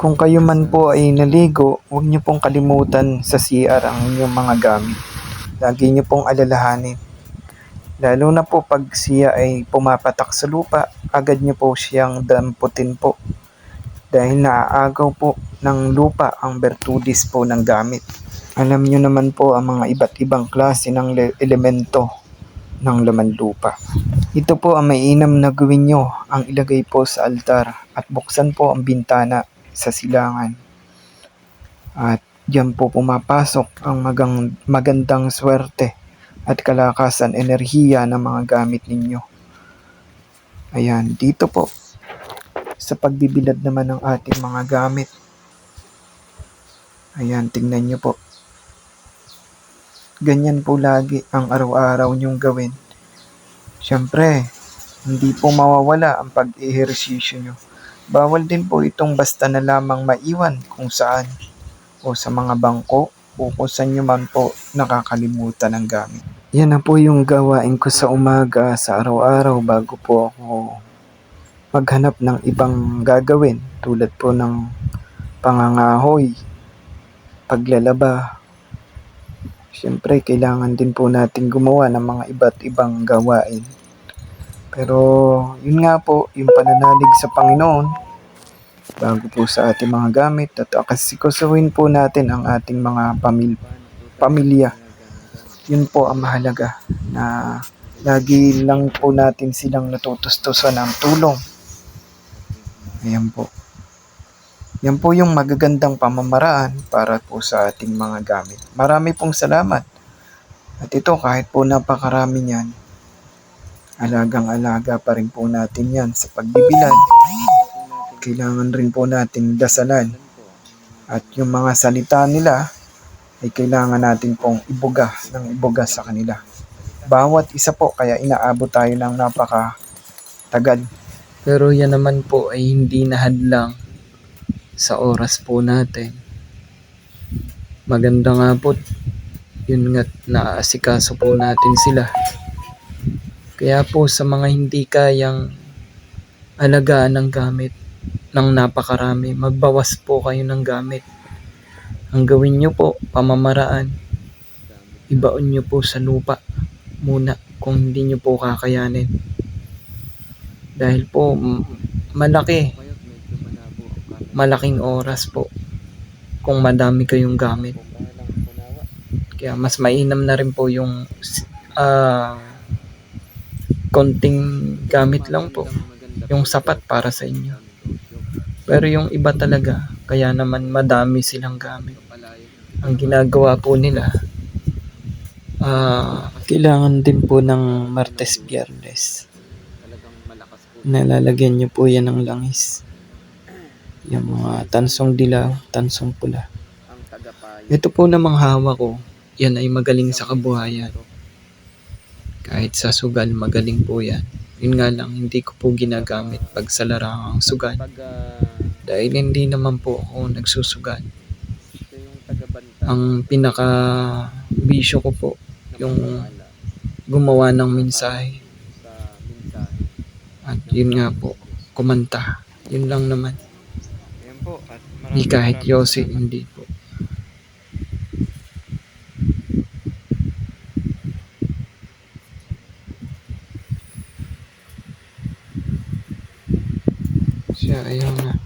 Kung kayo man po ay naligo, huwag niyo pong kalimutan sa CR ang inyong mga gamit. Lagi niyo pong alalahanin. Lalo na po pag siya ay pumapatak sa lupa, agad niyo po siyang damputin po. Dahil naaagaw po ng lupa ang bertudis po ng gamit. Alam niyo naman po ang mga iba't ibang klase ng le- elemento ng laman lupa. Ito po ang mainam na gawin nyo ang ilagay po sa altar at buksan po ang bintana sa silangan. At diyan po pumapasok ang magang, magandang swerte at kalakasan enerhiya ng mga gamit ninyo. Ayan, dito po sa pagbibilad naman ng ating mga gamit. Ayan, tingnan nyo po. Ganyan po lagi ang araw-araw nyong gawin. Siyempre, hindi po mawawala ang pag-ehersisyo nyo. Bawal din po itong basta na lamang maiwan kung saan o sa mga bangko o kung saan nyo man po nakakalimutan ng gamit. Yan na po yung gawain ko sa umaga sa araw-araw bago po ako maghanap ng ibang gagawin tulad po ng pangangahoy, paglalaba. Siyempre, kailangan din po natin gumawa ng mga iba't ibang gawain. Pero yun nga po, yung pananalig sa Panginoon, bago po sa ating mga gamit at akasikasuhin po natin ang ating mga pamil- pamilya. Yun po ang mahalaga na lagi lang po natin silang natutustusan ng tulong. Ayan po. Yan po yung magagandang pamamaraan para po sa ating mga gamit. Marami pong salamat. At ito kahit po napakarami niyan, alagang-alaga pa rin po natin yan sa pagbibilad. Kailangan rin po natin dasalan. At yung mga salita nila ay kailangan natin pong ibuga ng ibuga sa kanila. Bawat isa po kaya inaabot tayo ng napaka tagal. Pero yan naman po ay hindi nahadlang sa oras po natin. Maganda nga po, yun nga naasikaso po natin sila. Kaya po sa mga hindi kayang alagaan ng gamit ng napakarami, magbawas po kayo ng gamit. Ang gawin nyo po, pamamaraan, ibaon nyo po sa lupa muna kung hindi nyo po kakayanin. Dahil po, malaki, malaking oras po kung madami kayong gamit. Kaya mas mainam na rin po yung ah konting gamit lang po. Yung sapat para sa inyo. Pero yung iba talaga, kaya naman madami silang gamit. Ang ginagawa po nila, ah kailangan din po ng Martes Biyernes. Nalalagyan niyo po yan ng langis. Yung mga tansong dilaw, tansong pula. Ito po namang hawak ko, yan ay magaling sa kabuhayan. Kahit sa sugal, magaling po yan. Yun nga lang, hindi ko po ginagamit pag sa larangang sugal. Dahil hindi naman po ako nagsusugal. Ang pinaka bisyo ko po, yung gumawa ng mensahe. At yun nga po, kumanta. Yun lang naman. Hindi kahit Yossi, hindi po. Ya, 一样的